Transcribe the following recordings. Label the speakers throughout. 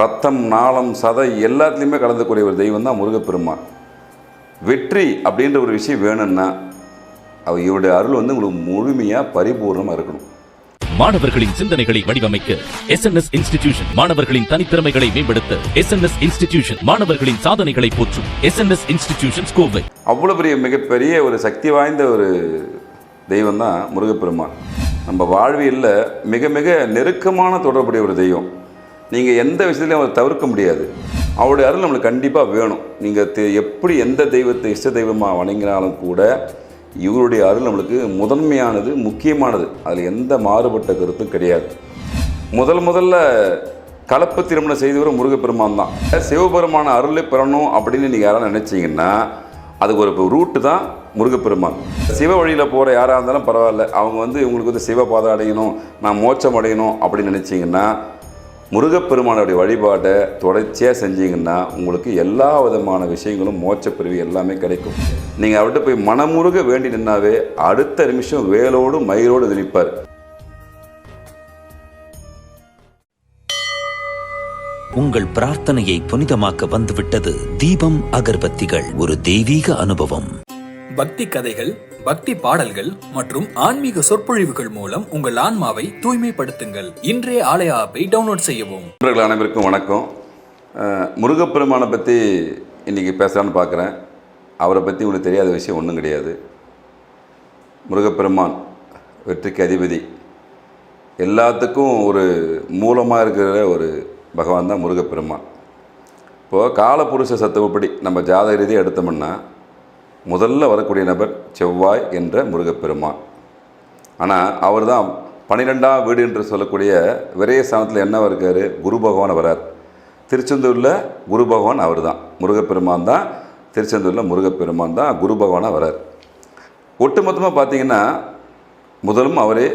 Speaker 1: ரத்தம் நாளம் சதை எல்லாத்துலேயுமே கலந்துக்கூடிய ஒரு தெய்வம் தான் முருகப்பெருமான். வெற்றி அப்படின்ற ஒரு விஷயம் வேணும்னா அவ இவருடைய அருள் வந்து உங்களுக்கு முழுமையாக பரிபூர்ணமாக இருக்கணும்.
Speaker 2: மாணவர்களின் சிந்தனைகளை வடிவமைக்க எஸ் என் எஸ் இன்ஸ்டிடியூஷன் மாணவர்களின் தனித்திறமைகளை மேம்படுத்த எஸ் என் எஸ் இன்ஸ்டிடியூஷன் மாணவர்களின் சாதனைகளை போற்றும் S N S institution Kovai
Speaker 1: அவ்வளோ பெரிய மிகப்பெரிய ஒரு சக்தி வாய்ந்த ஒரு தெய்வம் தான் முருகப்பெருமான். நம்ம வாழ்வியலில் மிக மிக நெருக்கமான தொடர்புடைய ஒரு தெய்வம். நீங்கள் எந்த விஷயத்துலையும் அவரை தவிர்க்க முடியாது. அவருடைய அருள் நம்மளுக்கு கண்டிப்பாக வேணும். நீங்கள் எப்படி எந்த தெய்வத்தை இஷ்ட தெய்வமாக வணங்கினாலும் கூட இவருடைய அருள் நம்மளுக்கு முதன்மையானது முக்கியமானது. அதில் எந்த மாறுபட்ட கருத்தும் கிடையாது. முதல் முதல்ல கலப்பு திருமணம் செய்தவர் முருகப்பெருமான் தான். சிவபெருமான அருளை பெறணும் அப்படின்னு நீங்கள் யாராவது நினச்சிங்கன்னா அதுக்கு ஒரு ரூட்டு தான் முருகப்பெருமான். சிவ வழியில் போகிற யாராக இருந்தாலும் பரவாயில்ல. அவங்க வந்து இவங்களுக்கு வந்து சிவ பாதம் அடையணும் நான் மோட்சம் அடையணும் அப்படின்னு நினச்சிங்கன்னா முருகப்பெருமானுடைய வழிபாட்டை தொடர்ச்சியாக செஞ்சீங்கன்னா உங்களுக்கு எல்லா விதமான விஷயங்களும் மோட்சப்பிரிவு எல்லாமே கிடைக்கும். நீங்கள் அவர்கிட்ட போய் மனமுருக வேண்டி நின்னாவே அடுத்த நிமிஷம் வேலோடு மயிரோடு நிற்பார்
Speaker 3: உங்கள் பிரார்த்தனையை புனிதமாக்க வந்துவிட்டது தீபம் அகர்பத்திகள் ஒரு தெய்வீக அனுபவம்.
Speaker 4: பக்தி கதைகள் பக்தி பாடல்கள் மற்றும் ஆன்மீக சொற்பொழிவுகள் மூலம் உங்கள் ஆன்மாவை தூய்மைப்படுத்துங்கள். இன்றைய ஆலய ஆப்பை டவுன்லோட் செய்யவும்.
Speaker 1: நண்பர்கள் அனைவருக்கும் வணக்கம். முருகப்பெருமானை பற்றி இன்றைக்கி பேசலான்னு பார்க்குறேன். அவரை பற்றி உங்களுக்கு தெரியாத விஷயம் ஒன்றும் கிடையாது. முருகப்பெருமான் வெற்றிக்கு அதிபதி. எல்லாத்துக்கும் ஒரு மூலமாக இருக்கிற ஒரு பகவான் தான் முருகப்பெருமான். இப்போது காலபுருஷ சத்துவப்படி நம்ம ஜாதக ரீதியாக எடுத்தோம்னா முதல்ல வரக்கூடிய நபர் செவ்வாய் என்ற முருகப்பெருமான். ஆனால் அவர் தான் பன்னிரெண்டாம் வீடு என்று சொல்லக்கூடிய விரைய ஸ்தானத்தில் என்ன இருக்கார்? குரு பகவான் வரார். திருச்செந்தூரில் குரு பகவான் அவர் தான் முருகப்பெருமான் தான். திருச்செந்தூரில் முருகப்பெருமான் தான் குரு பகவானாக வரார். ஒட்டுமொத்தமாக பார்த்தீங்கன்னா முதலும் அவரே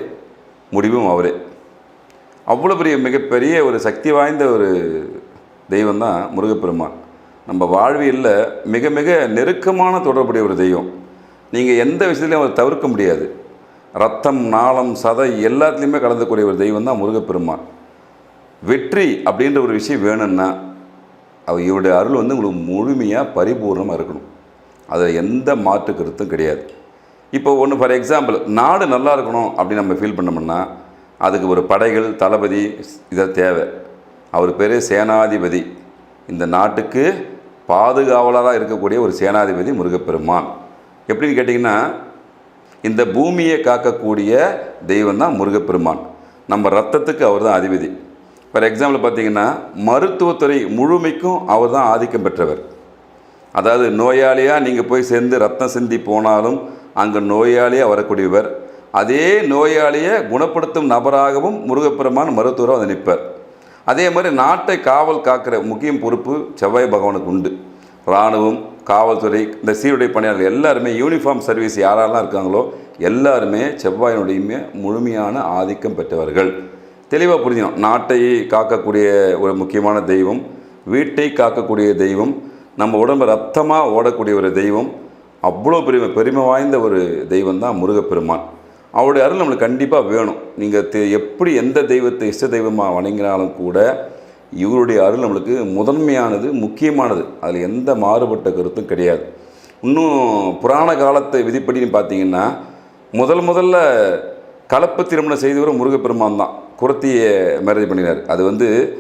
Speaker 1: முடிவும் அவரே. அவ்வளோ பெரிய மிகப்பெரிய ஒரு சக்தி வாய்ந்த ஒரு தெய்வம் தான் முருகப்பெருமான். நம்ம வாழ்வியலில் மிக மிக நெருக்கமான தொடர்புடைய ஒரு தெய்வம். நீங்கள் எந்த விஷயத்துலையும் அவர் தவிர்க்க முடியாது. ரத்தம் நாளம் சதை எல்லாத்துலேயுமே கலந்துக்கூடிய ஒரு தெய்வம் தான் முருகப்பெருமான். வெற்றி அப்படின்ற ஒரு விஷயம் வேணும்னா அவர் இவருடைய அருள் வந்து உங்களுக்கு முழுமையாக பரிபூர்ணமாக இருக்கணும். அதில் எந்த மாற்று கருத்தும் கிடையாது. இப்போ ஒன்று ஃபார் எக்ஸாம்பிள் நாடு நல்லா இருக்கணும் அப்படின்னு நம்ம ஃபீல் பண்ணோம்னா அதுக்கு ஒரு படைகள் தளபதி இதை தேவை. அவர் பேர் சேனாதிபதி. இந்த நாட்டுக்கு பாதுகாவலராக இருக்கக்கூடிய ஒரு சேனாதிபதி முருகப்பெருமான். எப்படின்னு கேட்டிங்கன்னா இந்த பூமியை காக்கக்கூடிய தெய்வம் தான் முருகப்பெருமான். நம்ம ரத்தத்துக்கு அவர் தான் அதிபதி. ஃபார் எக்ஸாம்பிள் பார்த்தீங்கன்னா மருத்துவத்துறை முழுமைக்கும் அவர் தான் ஆதிக்கம் பெற்றவர். அதாவது நோயாளியாக நீங்கள் போய் சேர்ந்து ரத்தம் சிந்தி போனாலும் அங்கே நோயாளியாக வரக்கூடியவர். அதே நோயாளியை குணப்படுத்தும் நபராகவும் முருகப்பெருமான் மருத்துவராக வந்து நிற்பார் அதே மாதிரி நாட்டை காவல் காக்கிற முக்கிய பொறுப்பு செவ்வாய் பகவானுக்கு உண்டு. இராணுவம் காவல்துறை இந்த சீருடை பணியாளர்கள் எல்லாருமே யூனிஃபார்ம் சர்வீஸ் யாரெல்லாம் இருக்காங்களோ எல்லாருமே செவ்வாயினுடையுமே முழுமையான ஆதிக்கம் பெற்றவர்கள். தெளிவாக புரிஞ்சுக்கணும். நாட்டை காக்கக்கூடிய ஒரு முக்கியமான தெய்வம் வீட்டை காக்கக்கூடிய தெய்வம் நம்ம உடம்பு ரத்தமாக ஓடக்கூடிய ஒரு தெய்வம் அவ்வளோ பெருமை பெருமை வாய்ந்த ஒரு தெய்வம் தான் முருகப்பெருமான். அவருடைய அருள் நம்மளுக்கு கண்டிப்பாக வேணும். நீங்கள் தெ- எப்படி எந்த தெய்வத்தை இஷ்ட தெய்வமாக வணங்கினாலும் கூட இவருடைய அருள் நம்மளுக்கு முதன்மையானது முக்கியமானது. அதில் எந்த மாறுபட்ட கருத்தும் கிடையாது. இன்னும் புராண காலத்தை விதிப்படின்னு பார்த்தீங்கன்னா முதல் முதல்ல கலப்பு திருமணம் செய்தவர் முருகப்பெருமான் தான். குரத்தியை மேரேஜ் பண்ணினார். அது வந்து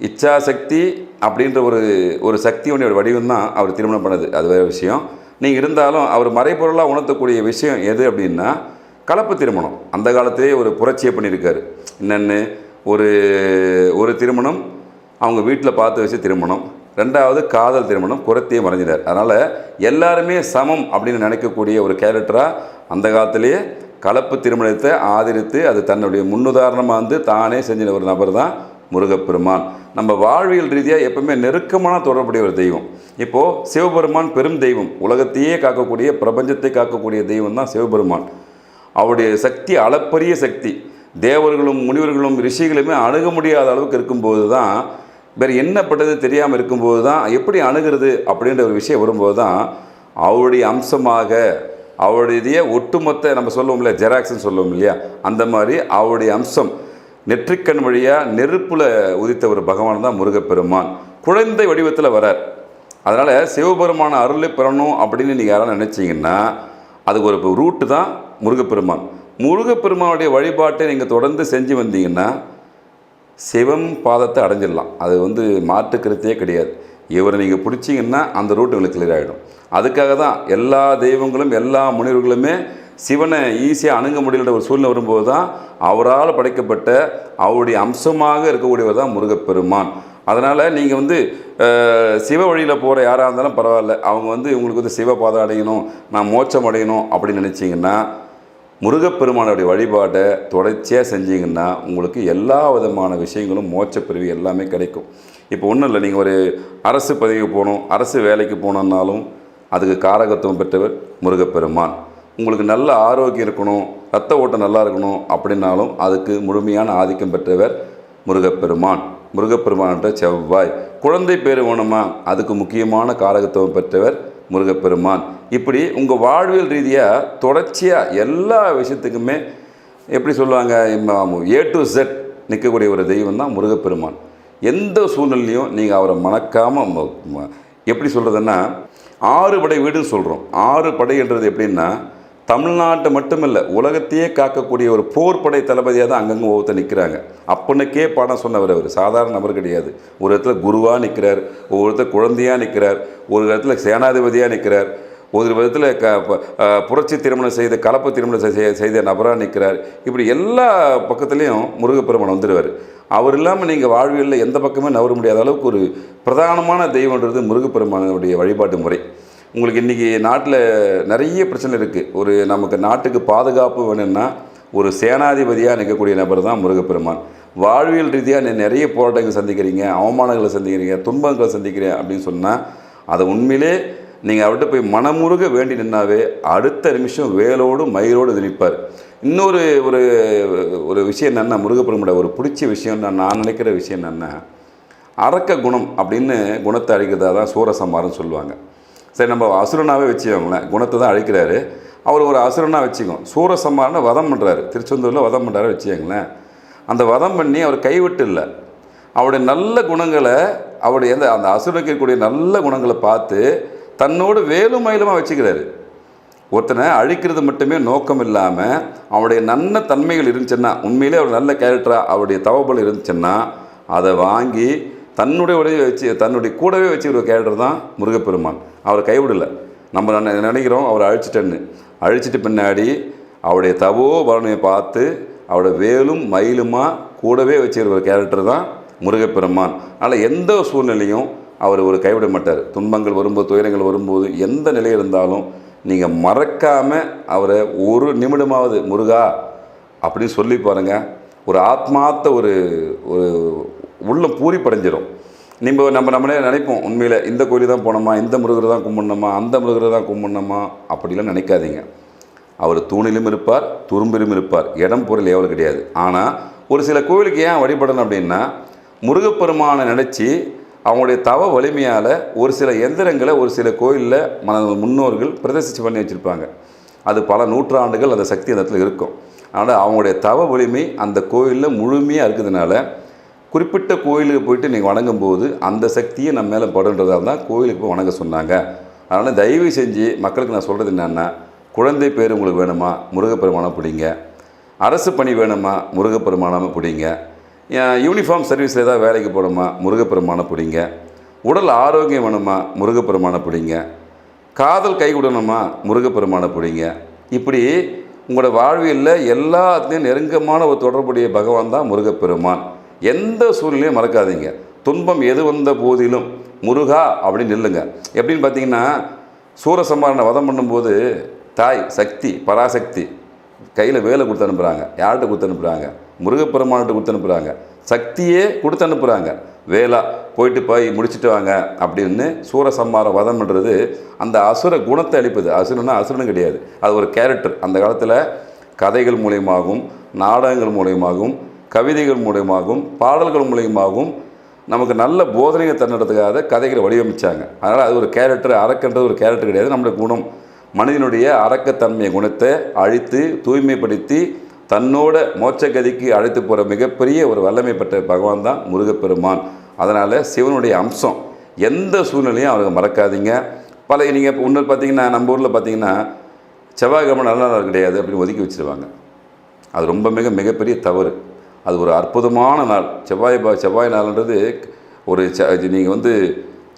Speaker 1: இச்சாசக்தி அப்படின்ற ஒரு ஒரு சக்தியுடைய வடிவம் தான் அவர் திருமணம் பண்ணது. அது வேறு விஷயம். நீங்கள் இருந்தாலும் அவர் மறைபொருளாக உணர்த்தக்கூடிய விஷயம் எது அப்படின்னா கலப்பு திருமணம். அந்த காலத்திலே ஒரு புரட்சியை பண்ணியிருக்காரு. என்னென்னு ஒரு ஒரு திருமணம் அவங்க வீட்டில் பார்த்து வச்ச திருமணம். ரெண்டாவது காதல் திருமணம் குரத்தையே மறைஞ்சிட்டார். அதனால் எல்லாருமே சமம் அப்படின்னு நினைக்கக்கூடிய ஒரு கேரக்டராக அந்த காலத்திலேயே கலப்பு திருமணத்தை ஆதரித்து அது தன்னுடைய முன்னுதாரணமாக வந்து தானே செஞ்ச ஒரு நபர் தான் முருகப்பெருமான். நம்ம வாழ்வியல் ரீதியாக எப்பவுமே நெருக்கமான தொடர்புடைய ஒரு தெய்வம். இப்போது சிவபெருமான் பெரும் தெய்வம். உலகத்தையே காக்கக்கூடிய பிரபஞ்சத்தை காக்கக்கூடிய தெய்வம் தான் சிவபெருமான். அவருடைய சக்தி அளப்பரிய சக்தி. தேவர்களும் முனிவர்களும் ரிஷிகளுமே அணுக முடியாத அளவுக்கு இருக்கும்போது தான் வேறு என்னப்பட்டது தெரியாமல் இருக்கும்போது தான் எப்படி அணுகிறது அப்படின்ற ஒரு விஷயம் வரும்போது தான் அவருடைய அம்சமாக அவருடைய ஒட்டுமொத்த நம்ம சொல்லுவோம் இல்லையா ஜெராக்ஸ்னு சொல்லுவோம் இல்லையா அந்த மாதிரி அவருடைய அம்சம் நெற்றிக்கண் வழியாக நெருப்பில் உதித்த ஒரு பகவான் தான் முருகப்பெருமான். குழந்தை வடிவத்தில் வரார். அதனால் சிவபெருமான அருளை பெறணும் அப்படின்னு நீங்கள் யாராவது நினச்சிங்கன்னா அதுக்கு ஒரு ரூட்டு தான் முருகப்பெருமான். முருகப்பெருமானுடைய வழிபாட்டை நீங்கள் தொடர்ந்து செஞ்சு வந்தீங்கன்னா சிவம் பாதத்தை அடைஞ்சிடலாம். அது வந்து மாற்றுக்கிறதே கிடையாது. இவரை நீங்கள் பிடிச்சிங்கன்னா அந்த ரூட் உங்களுக்கு கிளியர் ஆகிடும் அதுக்காக தான் எல்லா தெய்வங்களும் எல்லா முனிவர்களுமே சிவனை ஈஸியாக அணுக முடியல ஒரு சூழ்நிலை வரும்போது தான் அவரால் படைக்கப்பட்ட அவருடைய அம்சமாக இருக்கக்கூடியவர் தான் முருகப்பெருமான். அதனால் நீங்கள் வந்து சிவ வழியில் போகிற யாராக இருந்தாலும் பரவாயில்ல. அவங்க வந்து உங்களுக்கு வந்து சிவ பாதம் அடையணும் நான் மோட்சம் அடையணும் அப்படின்னு நினச்சிங்கன்னா முருகப்பெருமானுடைய வழிபாட்டை தொடர்ச்சியாக செஞ்சீங்கன்னா உங்களுக்கு எல்லா விதமான விஷயங்களும் மோட்சப்பிரிவு எல்லாமே கிடைக்கும். இப்போ ஒன்றும் இல்லை நீங்கள் ஒரு அரசு பதவிக்கு போகணும் அரசு வேலைக்கு போகணுன்னாலும் அதுக்கு காரகத்துவம் பெற்றவர் முருகப்பெருமான். உங்களுக்கு நல்ல ஆரோக்கியம் இருக்கணும் ரத்த ஓட்டம் நல்லா இருக்கணும் அப்படின்னாலும் அதுக்கு முழுமையான ஆதிக்கம் பெற்றவர் முருகப்பெருமான். முருகப்பெருமான்கிட்ட செவ்வாய். குழந்தை பேர் வேணுமா அதுக்கு முக்கியமான காரகத்துவம் பெற்றவர் முருகப்பெருமான். இப்படி உங்கள் வாழ்வியல் ரீதியாக தொடர்ச்சியாக எல்லா விஷயத்துக்குமே எப்படி சொல்லுவாங்க ஏ டு செட் நிற்கக்கூடிய ஒரு தெய்வம் தான் முருகப்பெருமான். எந்த சூழ்நிலையும் நீங்கள் அவரை மணக்காமல் எப்படி சொல்கிறதுன்னா ஆறு படை வீடுன்னு சொல்கிறோம் ஆறு படைன்றது எப்படின்னா தமிழ்நாட்டை மட்டுமில்ல உலகத்தையே காக்கக்கூடிய ஒரு போர் படை தளபதியாக தான் அங்கங்கே ஒவ்வொருத்தர் நிற்கிறாங்க அப்பனுக்கே பாடம் சொன்னவர் அவர். சாதாரண நபர் கிடையாது. ஒரு இடத்துல குருவாக நிற்கிறார் ஒவ்வொருத்தர் குழந்தையாக நிற்கிறார் ஒரு இடத்துல சேனாதிபதியாக நிற்கிறார் ஒரு விதத்தில் க ப- புரட்சி திருமணம் செய்த கலப்பு திருமணம் செய்~ செய்த நபராக நிற்கிறார் இப்படி எல்லா பக்கத்துலேயும் முருகப்பெருமான் வந்துடுவார் அவர் இல்லாமல் நீங்கள் வாழ்வியலில் எந்த பக்கமே நவர முடியாத அளவுக்கு ஒரு பிரதானமான தெய்வன்றது முருகப்பெருமானுடைய வழிபாட்டு முறை. உங்களுக்கு இன்றைக்கி நாட்டில் நிறைய பிரச்சனை இருக்குது ஒரு நமக்கு நாட்டுக்கு பாதுகாப்பு வேணும்னா ஒரு சேனாதிபதியாக நிற்கக்கூடிய நபர் தான் முருகப்பெருமான். வாழ்வியல் ரீதியாக நீ நிறைய போராட்டங்கள் சந்திக்கிறீங்க அவமானங்களை சந்திக்கிறீங்க துன்பங்களை சந்திக்கிறீங்க அப்படின்னு சொன்னால் அதை உண்மையிலே நீங்கள் அவர்கிட்ட போய் மனமுருக வேண்டி நின்னாவே அடுத்த நிமிஷம் வேலோடு மயிரோடு நிற்பார் இன்னொரு ஒரு ஒரு விஷயம் என்னென்னா முருகப்பெருமோட ஒரு பிடிச்ச விஷயம் நான் நான் நினைக்கிற விஷயம் என்னென்னா அரக்க குணம் அப்படின்னு குணத்தை அழிக்கிறதா தான் சூரசம்மாரம்னு சொல்லுவாங்க. சரி நம்ம அசுரனாகவே வச்சுக்கோங்களேன் குணத்தை தான் அழிக்கிறாரு. அவர் ஒரு அசுரனாக வச்சுக்கோம் சூரசம்மாரனை வதம் பண்ணுறாரு திருச்செந்தூரில் வதம் பண்ணுறாரு வச்சுக்கோங்களேன். அந்த வதம் பண்ணி அவர் கைவிட்டு இல்லை. அவருடைய நல்ல குணங்களை அவருடைய எந்த அந்த அசுரனுக்கு இருக்கக்கூடிய நல்ல குணங்களை பார்த்து தன்னோடு வேலும் மயிலுமாக வச்சுக்கிறாரு. ஒருத்தனை அழிக்கிறது மட்டுமே நோக்கம் இல்லாமல் அவருடைய நல்ல தன்மைகள் இருந்துச்சுன்னா உண்மையிலே அவர் நல்ல கேரக்டராக அவருடைய தவபல் இருந்துச்சுன்னா அதை வாங்கி தன்னுடைய உடைய வச்சு தன்னுடைய கூடவே வச்சுக்கிற கேரக்டர் தான் முருகப்பெருமான். அவர் கைவிடலை. நம்ம நினைக்கிறோம் அவர் அழிச்சிட்டேன்னு. அழிச்சிட்டு பின்னாடி அவருடைய தவோ பலனையை பார்த்து அவருடைய வேலும் மயிலுமாக கூடவே வச்சுக்கிற ஒரு கேரக்டர் தான் முருகப்பெருமான். அதனால் எந்த சூழ்நிலையும் அவர் ஒரு கைவிட மாட்டார். துன்பங்கள் வரும்போது துயரங்கள் வரும்போது எந்த நிலை இருந்தாலும் நீங்கள் மறக்காமல் அவரை ஒரு நிமிடமாவது முருகா அப்படின்னு சொல்லி பாருங்க. ஒரு ஆத்மார்த்த ஒரு ஒரு உள்ளம் பூரிப்படைஞ்சிரும். நம்ம நம்ம நம்மளே நினைப்போம். உண்மையில் இந்த கோயில் தான் போனோமா இந்த முருகரை தான் கும்பிடணுமா அந்த முருகரை தான் கும்பிடணுமா அப்படிலாம் நினைக்காதீங்க. அவர் தூணிலும் இருப்பார் துரும்பிலும் இருப்பார். இடம் பொருள் எவ்வளோ கிடையாது. ஆனால் ஒரு சில கோவிலுக்கு ஏன் வழிபடணும் அப்படின்னா முருகப்பெருமானை நினச்சி அவங்களுடைய தவ வலிமையால் ஒரு சில எந்திரங்களை ஒரு சில கோயிலில் மன முன்னோர்கள் பிரதர்சிச்சு பண்ணி வச்சுருப்பாங்க. அது பல நூற்றாண்டுகள் அந்த சக்தி அந்த இடத்துல இருக்கும். அதனால் அவங்களுடைய தவ வலிமை அந்த கோயிலில் முழுமையாக இருக்கிறதுனால குறிப்பிட்ட கோயிலுக்கு போயிட்டு நீங்கள் வணங்கும்போது அந்த சக்தியை நம்ம மேலே படுன்றதால தான் கோயிலுக்கு போய் வணங்க சொன்னாங்க. அதனால் தயவு செஞ்சு மக்களுக்கு நான் சொல்கிறது என்னென்னா குழந்தை பேர் உங்களுக்கு வேணுமா? முருகப்பெருமானம் பிடிங்க. அரசு பணி வேணுமா? முருகப்பெருமானம் பிடிங்க. யூனிஃபார்ம் சர்வீஸில் ஏதாவது வேலைக்கு போகணுமா? முருகப்பெருமானை பிடிங்க. உடல் ஆரோக்கியம் வேணுமா? முருகப்பெருமானை பிடிங்க. காதல் கை விடணுமா முருகப்பெருமானை பிடிங்க. இப்படி உங்களோட வாழ்வியலில் எல்லாத்துலேயும் நெருக்கமான ஒரு தொடர்புடைய பகவான் தான் முருகப்பெருமான். எந்த சூழ்நிலையும் மறக்காதீங்க. துன்பம் எது வந்த போதிலும் முருகா அப்படின்னு நில்லுங்க. எப்படின்னு பார்த்தீங்கன்னா சூரசம்மாரனை வதம் பண்ணும்போது தாய் சக்தி பராசக்தி கையில் வேலை கொடுத்து அனுப்புகிறாங்க யார்கிட்ட கொடுத்து அனுப்புகிறாங்க முருகப்பெருமான்கிட்ட கொடுத்து அனுப்புகிறாங்க சக்தியே கொடுத்து அனுப்புகிறாங்க வேலா போயிட்டு போய் முடிச்சுட்டு வாங்க அப்படின்னு சூரசம்மார வதம்ன்றது அந்த அசுர குணத்தை அளிப்பது. அசுரன்னா அசுரனும் கிடையாது. அது ஒரு கேரக்டர் அந்த காலத்தில் கதைகள் மூலியமாகவும் நாடகங்கள் மூலியமாகவும் கவிதைகள் மூலியமாகவும் பாடல்கள் மூலியமாகவும் நமக்கு நல்ல போதனையை தன்னிடத்துக்காக கதைகளை வடிவமைச்சாங்க. அதனால் அது ஒரு கேரக்டர் அரக்கன்றது ஒரு கேரக்டர் கிடையாது. நம்மளுடைய குணம் மனிதனுடைய அரக்கத்தன்மை குணத்தை அழித்து தூய்மைப்படுத்தி தன்னோட மோட்சகதிக்கு அழைத்து போகிற மிகப்பெரிய ஒரு வல்லமை பெற்ற பகவான் தான் முருகப்பெருமான். அதனால் சிவனுடைய அம்சம் எந்த சூழ்நிலையும் அவங்க மறக்காதீங்க. பல நீங்கள் இப்போ இன்னொரு பார்த்தீங்கன்னா நம்ம ஊரில் பார்த்தீங்கன்னா செவ்வாய்க்கிழமை நல்ல நாள் கிடையாது அப்படின்னு ஒதுக்கி வச்சிருவாங்க. அது ரொம்ப மிக மிகப்பெரிய தவறு. அது ஒரு அற்புதமான நாள். செவ்வாய் பா செவ்வாய் நாள்ன்றது ஒரு நீங்கள் வந்து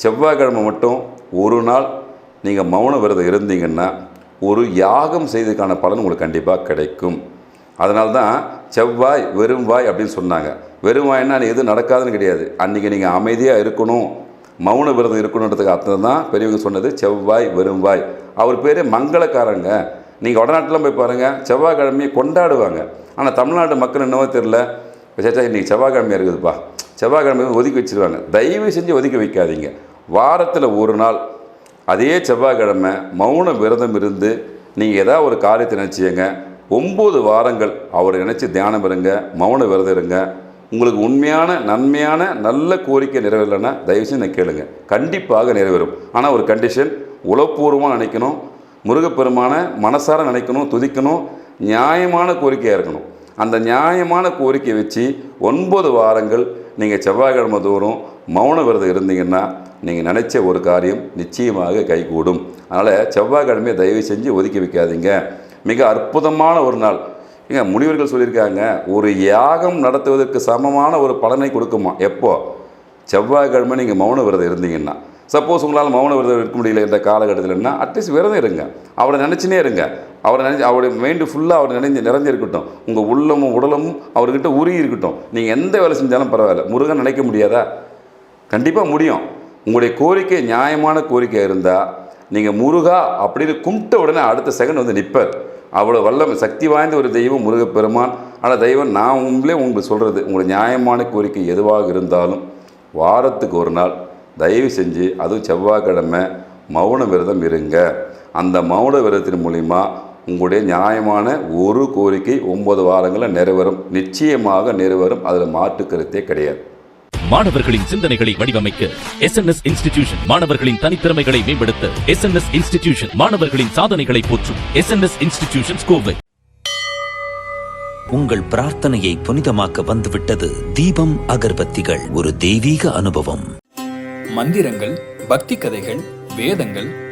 Speaker 1: செவ்வாய்க்கிழமை மட்டும் ஒரு நாள் நீங்கள் மௌன விரதம் இருந்தீங்கன்னா ஒரு யாகம் செய்ததுக்கான பலன் உங்களுக்கு கண்டிப்பாக கிடைக்கும். அதனால தான் செவ்வாய் வெறும் வாய் அப்படின்னு சொன்னாங்க. வெறும் வாய்னா எதுவும் நடக்காதுன்னு கிடையாது. அன்றைக்கி நீங்கள் அமைதியாக இருக்கணும். மௌன விரதம் இருக்கணுன்றதுக்கு அர்த்தம் தான் பெரியவங்க சொன்னது செவ்வாய் வெறும் வாய். அவர் பேர் மங்களக்காரங்க. நீங்கள் வடநாட்டிலாம் போய் பாருங்கள் செவ்வாய்க்கிழமையை கொண்டாடுவாங்க. ஆனால் தமிழ்நாட்டு மக்கள் என்னவோ தெரில சேச்சா இன்றைக்கி செவ்வாய்க்கிழமையாக இருக்குதுப்பா. செவ்வாய்க்கிழமை ஒதுக்கி வச்சிருவாங்க. தயவு செஞ்சு ஒதுக்கி வைக்காதீங்க. வாரத்தில் ஒரு நாள் அதே செவ்வாய்க்கிழமை மௌன விரதம் இருந்து நீங்கள் ஏதாவது ஒரு காரியத்தை நினச்சிங்க ஒம்பது வாரங்கள் அவரை நினச்சி தியானம் இருங்க மௌன விரதம் இருங்க. உங்களுக்கு உண்மையான நன்மையான நல்ல கோரிக்கை நிறைவேறலைன்னா தயவுசெய்து நான் கேளுங்க. கண்டிப்பாக நிறைவேறும். ஆனால் ஒரு கண்டிஷன் உளப்பூர்வமாக நினைக்கணும் முருகப்பெருமான மனசார நினைக்கணும் துதிக்கணும் நியாயமான கோரிக்கையாக இருக்கணும். அந்த நியாயமான கோரிக்கையை வச்சு ஒன்பது வாரங்கள் நீங்கள் செவ்வாய்க்கிழமை தோறும் மௌன விரதம் இருந்தீங்கன்னா நீங்கள் நினச்ச ஒரு காரியம் நிச்சயமாக கைகூடும். அதனால் செவ்வாய்க்கிழமையை தயவு செஞ்சு ஒதுக்கி வைக்காதீங்க. மிக அற்புதமான ஒரு நாள். ஏங்க முனிவர்கள் சொல்லியிருக்காங்க ஒரு யாகம் நடத்துவதற்கு சமமான ஒரு பலனை கொடுக்குமா? எப்போ? செவ்வாய்க்கிழமை நீங்கள் மௌன விரதம் இருந்தீங்கன்னா. சப்போஸ் உங்களால் மௌன விரதம் இருக்க முடியல இந்த காலகட்டத்தில்னா அட்லீஸ்ட் விரதம் இருங்க. அவரை நினச்சினே இருங்க. அவரை நினைச்சு அவருடைய மைண்டு ஃபுல்லாக அவர் நினைஞ்சு நிறைஞ்சிருக்கட்டும். உங்கள் உள்ளமும் உடலமும் அவர்கிட்ட உருகி இருக்கட்டும். நீங்கள் எந்த வேலை செஞ்சாலும் பரவாயில்ல. முருகன் நினைக்க முடியாதா? கண்டிப்பாக முடியும். உங்களுடைய கோரிக்கை நியாயமான கோரிக்கை இருந்தால் நீங்கள் முருகா அப்படின்னு கும்பிட்ட உடனே அடுத்த செகண்ட் வந்து நிற்பர் அவ்வளோ வல்லமை சக்தி வாய்ந்த ஒரு தெய்வம் முருகப்பெருமான். ஆனால் தெய்வம் நான் உங்களே உங்களுக்கு சொல்கிறது உங்களுடைய நியாயமான கோரிக்கை எதுவாக இருந்தாலும் வாரத்துக்கு ஒரு நாள் தயவு செஞ்சு அதுவும் செவ்வாய்க்கிழமை மௌன விரதம் இருங்க. அந்த மௌன விரதத்தின் மூலிமா உங்களுடைய நியாயமான ஒரு கோரிக்கை ஒம்பது வாரங்களில் நிறைவேறும். நிச்சயமாக நிறைவேறும். அதில் மாற்று கருத்தே கிடையாது.
Speaker 2: மாணவர்களின் சிந்தனைகளை வடிவமைக்க எஸ்என்எஸ் இன்ஸ்டிடியூஷன் மாணவர்களின் தனித்திறமைகளை மேம்படுத்த எஸ்என்எஸ் இன்ஸ்டிடியூஷன் மாணவர்களின் சாதனைகளை போற்றும் எஸ்என்எஸ் இன்ஸ்டிடியூஷன் கோவை.
Speaker 3: உங்கள் பிரார்த்தனையை புனிதமாக்க வந்துவிட்டது தீபம் அகர்பத்திகள். ஒரு தெய்வீக அனுபவம்.
Speaker 4: மந்திரங்கள் பக்தி கதைகள் வேதங்கள்